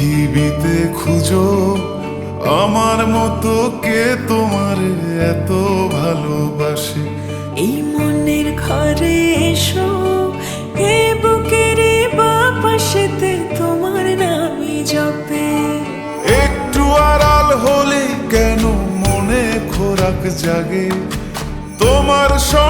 পৃথিবীতে খুঁজো আমার মতো কে তোমার এত ভালোবাসে? এই মনের ঘরে এসো এ বুকের বাপাশেতে তোমার নামে জপে। একটু আড়াল হলে কেন মনে খোরাক জাগে? তোমার সব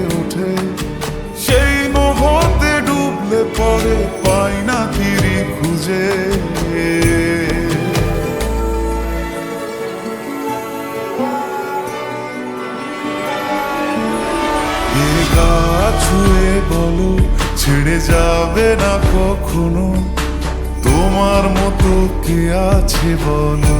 পরে পাই না তিরি খুঁজে। গা ছুঁয়ে বলো, ছেড়ে যাবে না কখনো? তোমার মতো কে আছে বলো?